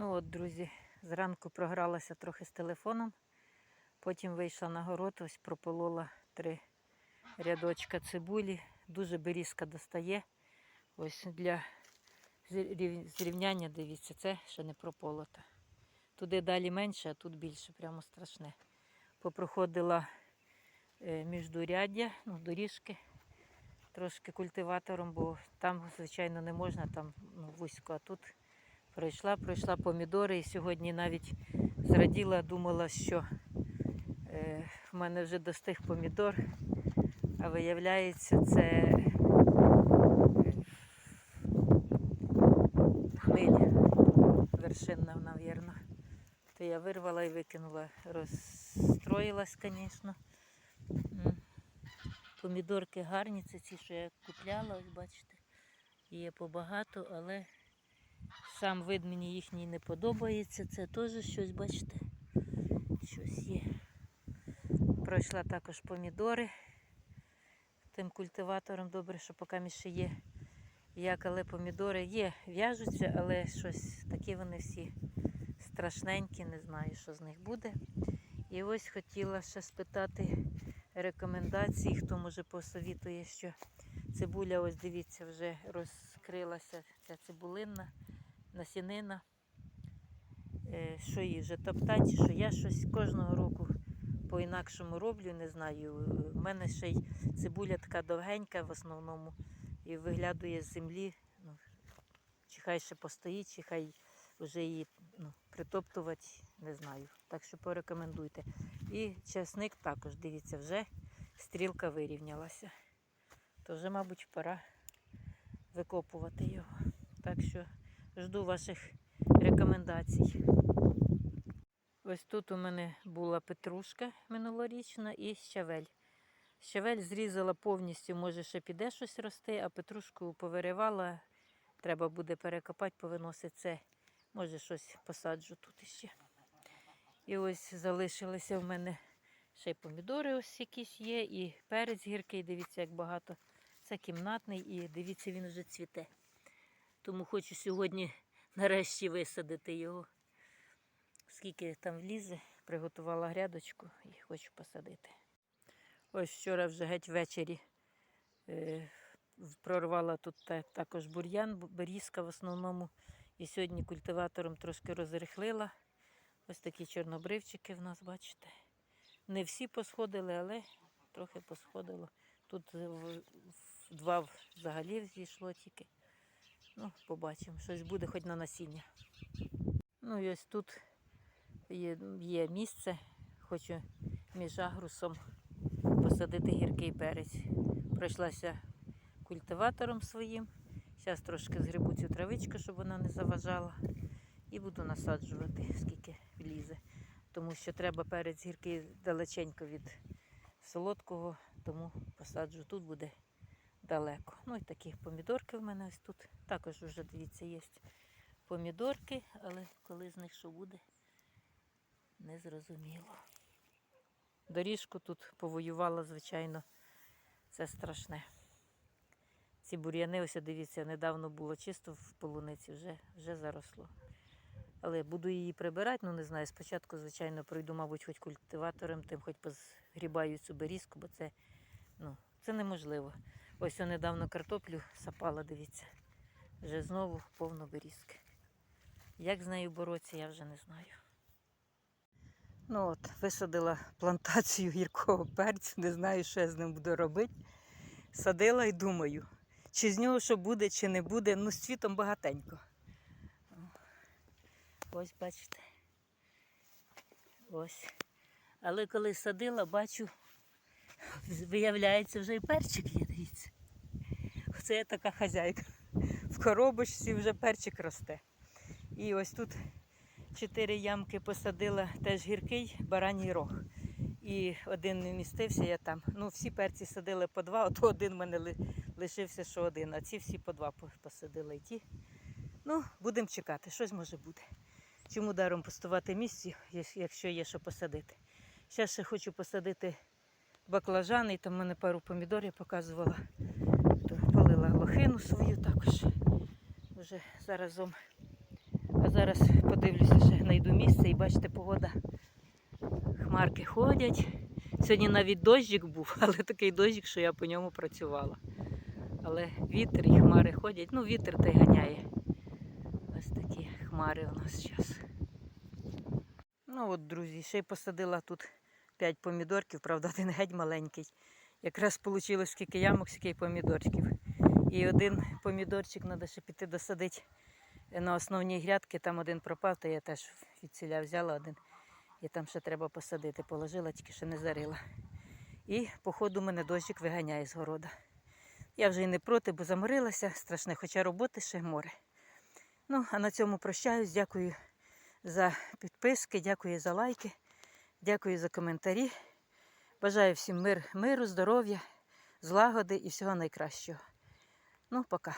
Ну от, друзі, зранку програлася трохи з телефоном. Потім вийшла на город, ось прополола три рядочка цибулі. Дуже берізка достає. Ось для зрівняння, дивіться, це ще не прополота. Туди далі менше, а тут більше, прямо страшне. Попроходила е, міждуряддя, ну, доріжки трошки культиватором, бо там, звичайно, не можна, там ну, вузько, а тут пройшла, пройшла помідори і сьогодні навіть зраділа, думала, що е, в мене вже достиг помідор, а виявляється, це е, хмиль вершинна, навірно. То я вирвала і викинула. Розстроїлась, звісно. Помідорки гарні, це ці, що я купляла, ось бачите. Є побагато, але сам вид мені їхній не подобається. Це теж щось, бачите, щось є. Пройшла також помідори тим культиватором. Добре, що поки ще є. Як, але помідори є, в'яжуться, але щось такі вони всі страшненькі, не знаю, що з них буде. І ось хотіла ще спитати рекомендації, хто може посовітує, що цибуля, ось дивіться, вже розкрилася ця цибулинна, насінина. Е, Що її вже топтати, що я щось кожного року по-інакшому роблю, не знаю. У мене ще й цибуля така довгенька в основному і виглядує з землі. Ну, чи хай ще постоїть, чи хай вже її ну, притоптувати, не знаю. Так що порекомендуйте. І часник також, дивіться, вже стрілка вирівнялася. То вже, мабуть, пора викопувати його. Так що жду ваших рекомендацій. Ось тут у мене була петрушка минулорічна і щавель. Щавель зрізала повністю, може ще піде щось рости, а петрушку повиривала. Треба буде перекопати, повиносити це. Може щось посаджу тут іще. І ось залишилися в мене ще й помідори ось якісь є, і перець гіркий, дивіться, як багато. Це кімнатний і дивіться, він вже цвіте. Тому хочу сьогодні нарешті висадити його. Скільки там влізе, приготувала грядочку і хочу посадити. Ось вчора вже геть ввечері е, прорвала тут та- також бур'ян, берізка в основному. І сьогодні культиватором трошки розрихлила. Ось такі чорнобривчики в нас, бачите. Не всі посходили, але трохи посходило. Тут два взагалі зійшло тільки. Ну, побачимо, щось буде хоч на насіння. Ну і ось тут є, є місце. Хочу між агрусом посадити гіркий перець. Пройшлася культиватором своїм. Зараз трошки згребу цю травичку, щоб вона не заважала. І буду насаджувати, скільки влізе. Тому що треба перець гіркий далеченько від солодкого, тому посаджу тут буде далеко. Ну і такі помідорки в мене ось тут. Також вже, дивіться, є помідорки, але коли з них що буде, не зрозуміло. Доріжку тут повоювала, звичайно, це страшне. Ці бур'яни, ось дивіться, недавно було чисто в полуниці, вже, вже заросло. Але буду її прибирати, ну не знаю. Спочатку, звичайно, пройду, мабуть, хоч культиватором, тим хоч позгрібаю цю берізку, бо це, ну, це неможливо. Ось недавно картоплю сапала, дивіться. Вже знову повно берізки. Як з нею боротися, я вже не знаю. Ну от, висадила плантацію гіркого перцю, не знаю, що я з ним буду робити. Садила і думаю, чи з нього що буде, чи не буде. Ну, з цвітом багатенько. Ось бачите. Ось. Але коли садила, бачу, виявляється, вже і перчик є. Оце я така хазяйка. В коробочці вже перчик росте. І ось тут чотири ямки посадила теж гіркий бараній рог. І один не вмістився, я там. Ну, всі перці садили по два, от один в мене лишився, що один, а ці всі по два посадили. І ті. Ну, будемо чекати, щось може бути. Чому даром пустувати місці, якщо є що посадити. Ще ще хочу посадити баклажани, там в мене пару помідор я показувала. Лохину свою також. Вже заразом. А зараз подивлюся, ще знайду місце і бачите, погода. Хмарки ходять. Сьогодні навіть дощик був, але такий дощик, що я по ньому працювала. Але вітер і хмари ходять. Ну, вітер та й ганяє. Ось такі хмари у нас зараз. Ну от, друзі, ще й посадила тут 5 помідорків, правда, один геть маленький. Якраз вийшло скільки ямок, скільки й помідорчиків. І один помідорчик треба ще піти досадити на основній грядки. Там один пропав, то я теж від ціля взяла один. І там ще треба посадити. Положила, тільки ще не зарила. І, походу, мене дощик виганяє з города. Я вже і не проти, бо заморилася, страшне, хоча роботи ще море. Ну, а на цьому прощаюсь. Дякую за підписки, дякую за лайки, дякую за коментарі. Бажаю всім мир, миру, здоров'я, злагоди і всього найкращого. Ну, пока.